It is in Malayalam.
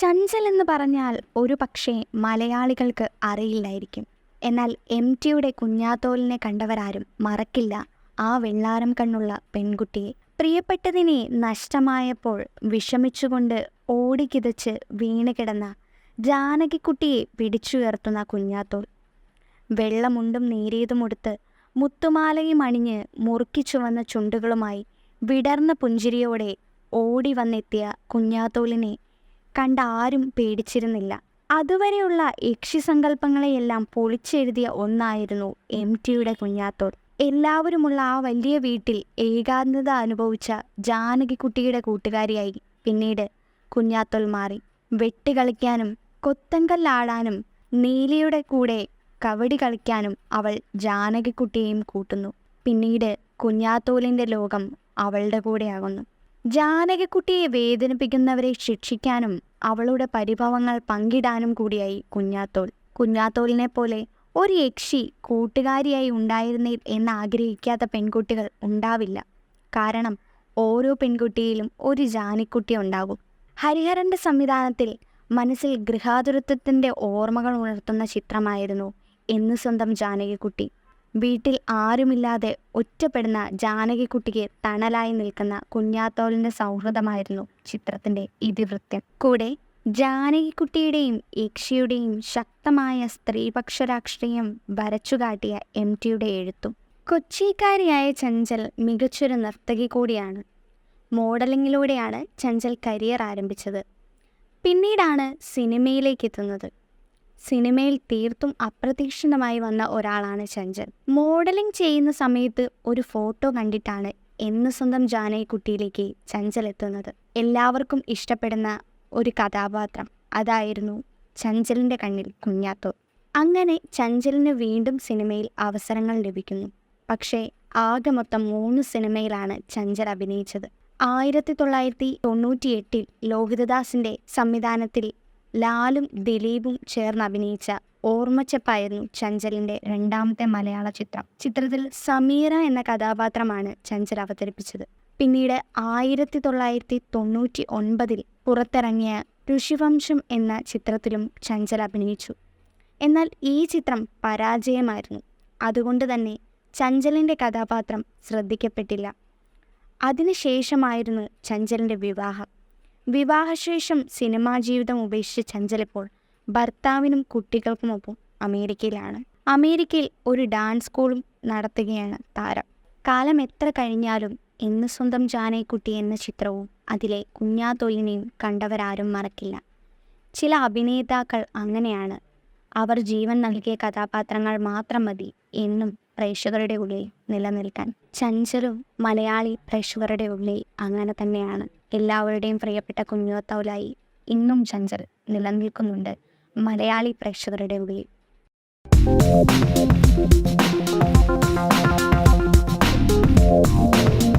ചഞ്ചൽ എന്ന് പറഞ്ഞാൽ ഒരു പക്ഷേ മലയാളികൾക്ക് അറിയില്ലായിരിക്കും. എന്നാൽ എം ടിയുടെ കുഞ്ഞാത്തോലിനെ കണ്ടവരാരും മറക്കില്ല. ആ വെള്ളാരം കണ്ണുള്ള പെൺകുട്ടിയെ. പ്രിയപ്പെട്ടതിനെ നഷ്ടമായപ്പോൾ വിഷമിച്ചുകൊണ്ട് ഓടിക്കിതച്ച് വീണ് കിടന്ന ജാനകിക്കുട്ടിയെ പിടിച്ചുയർത്തുന്ന കുഞ്ഞാത്തോൽ. വെള്ളമുണ്ടും നേരിയതുമുടുത്ത് മുത്തുമാലയും അണിഞ്ഞ് മുറുക്കി ചുവന്ന ചുണ്ടുകളുമായി വിടർന്ന പുഞ്ചിരിയോടെ ഓടി വന്നെത്തിയ കുഞ്ഞാത്തോലിനെ കണ്ട ആരും പേടിച്ചിരുന്നില്ല. അതുവരെയുള്ള യക്ഷിസങ്കല്പങ്ങളെയെല്ലാം പൊളിച്ചെഴുതിയ ഒന്നായിരുന്നു എം ടിയുടെ കുഞ്ഞാത്തോൽ എല്ലാവരുമുള്ള ആ വലിയ വീട്ടിൽ ഏകാന്തത അനുഭവിച്ച ജാനകിക്കുട്ടിയുടെ കൂട്ടുകാരിയായി. പിന്നീട് കുഞ്ഞാത്തോൽ മാറി. വെട്ടുകളിക്കാനും കൊത്തങ്കല്ലാടാനും നീലിയുടെ കൂടെ കവടി കളിക്കാനും അവൾ ജാനകിക്കുട്ടിയെയും കൂട്ടുന്നു. പിന്നീട് കുഞ്ഞാത്തോലിന്റെ ലോകം അവളുടെ കൂടെയാകുന്നു. ജാനകിക്കുട്ടിയെ വേദനിപ്പിക്കുന്നവരെ ശിക്ഷിക്കാനും അവളുടെ പരിഭവങ്ങൾ പങ്കിടാനും കൂടിയായി കുഞ്ഞാത്തോൽ കുഞ്ഞാത്തോലിനെ പോലെ ഒരു യക്ഷി കൂട്ടുകാരിയായി ഉണ്ടായിരുന്നേ എന്ന് ആഗ്രഹിക്കാത്ത പെൺകുട്ടികൾ ഉണ്ടാവില്ല. കാരണം ഓരോ പെൺകുട്ടിയിലും ഒരു ജാനിക്കുട്ടി ഉണ്ടാകും. ഹരിഹരന്റെ സംവിധാനത്തിൽ മനസ്സിൽ ഗൃഹാതുരത്വത്തിന്റെ ഓർമ്മകൾ ഉണർത്തുന്ന ചിത്രമായിരുന്നു എന്ന് സ്വന്തം ജാനകിക്കുട്ടി വീട്ടിൽ ആരുമില്ലാതെ ഒറ്റപ്പെടുന്ന ജാനകിക്കുട്ടിക്ക് തണലായി നിൽക്കുന്ന കുഞ്ഞാത്തോലിന്റെ സൗഹൃദമായിരുന്നു ചിത്രത്തിന്റെ ഇതിവൃത്യം കൂടെ ജാനകിക്കുട്ടിയുടെയും യക്ഷിയുടെയും ശക്തമായ സ്ത്രീപക്ഷ രാഷ്ട്രീയം വരച്ചുകാട്ടിയ എം ടിയുടെ എഴുത്തും. കൊച്ചിക്കാരിയായ ചഞ്ചൽ മികച്ചൊരു നർത്തകി കൂടിയാണ്. മോഡലിങ്ങിലൂടെയാണ് ചഞ്ചൽ കരിയർ ആരംഭിച്ചത്. പിന്നീടാണ് സിനിമയിലേക്ക് എത്തുന്നത് സിനിമയിൽ തീർത്തും അപ്രതീക്ഷിതമായി വന്ന ഒരാളാണ് ചഞ്ചൽ മോഡലിംഗ് ചെയ്യുന്ന സമയത്ത് ഒരു ഫോട്ടോ കണ്ടിട്ടാണ് എന്ന് സ്വന്തം ജാനകിക്കുട്ടിയിലേക്ക് ചഞ്ചൽ എത്തുന്നത്. എല്ലാവർക്കും ഇഷ്ടപ്പെടുന്ന ഒരു കഥാപാത്രം അതായിരുന്നു ചഞ്ചലിന്റെ കണ്ണിൽ കുഞ്ഞാത്തോ അങ്ങനെ ചഞ്ചലിന് വീണ്ടും സിനിമയിൽ അവസരങ്ങൾ ലഭിക്കുന്നു. പക്ഷേ ആകെ മൊത്തം മൂന്ന് സിനിമയിലാണ് ചഞ്ചൽ അഭിനയിച്ചത്. ആയിരത്തി തൊള്ളായിരത്തി തൊണ്ണൂറ്റി എട്ടിൽ ലോഹിതദാസിന്റെ സംവിധാനത്തിൽ ലാലും ദിലീപും ചേർന്ന് അഭിനയിച്ച ഓർമ്മച്ചപ്പായിരുന്നു ചഞ്ചലിന്റെ രണ്ടാമത്തെ മലയാള ചിത്രം. ചിത്രത്തിൽ സമീറ എന്ന കഥാപാത്രമാണ് ചഞ്ചൽ അവതരിപ്പിച്ചത്. പിന്നീട് ആയിരത്തി തൊള്ളായിരത്തി തൊണ്ണൂറ്റി ഒൻപതിൽ പുറത്തിറങ്ങിയ ഋഷിവംശം എന്ന ചിത്രത്തിലും ചഞ്ചൽ അഭിനയിച്ചു. എന്നാൽ ഈ ചിത്രം പരാജയമായിരുന്നു. അതുകൊണ്ട് തന്നെ ചഞ്ചലിന്റെ കഥാപാത്രം ശ്രദ്ധിക്കപ്പെട്ടില്ല. അതിനുശേഷമായിരുന്നു ചഞ്ചലിന്റെ വിവാഹം. വിവാഹശേഷം സിനിമാ ജീവിതം ഉപേക്ഷിച്ച ചഞ്ചലിപ്പോൾ ഭർത്താവിനും കുട്ടികൾക്കുമൊപ്പം അമേരിക്കയിലാണ്. അമേരിക്കയിൽ ഒരു ഡാൻസ് സ്കൂളും നടത്തുകയാണ് താരം. കാലം എത്ര കഴിഞ്ഞാലും എന്ന് സ്വന്തം ജാനകിക്കുട്ടി എന്ന ചിത്രവും അതിലെ കുഞ്ഞാതൊലിനെയും കണ്ടവരാരും മറക്കില്ല. ചില അഭിനേതാക്കൾ അങ്ങനെയാണ്. അവർ ജീവൻ നൽകിയ കഥാപാത്രങ്ങൾ മാത്രം മതി എന്നും പ്രേക്ഷകരുടെ ഉള്ളിൽ നിലനിൽക്കാൻ ചഞ്ചലും മലയാളി പ്രേക്ഷകരുടെ ഉള്ളിൽ അങ്ങനെ തന്നെയാണ് എല്ലാവരുടെയും പ്രിയപ്പെട്ട കുഞ്ഞോത്തൗലായി ഇന്നും ചഞ്ചൽ നിലനിൽക്കുന്നുണ്ട് മലയാളി പ്രേക്ഷകരുടെ ഉള്ളിൽ Thank you.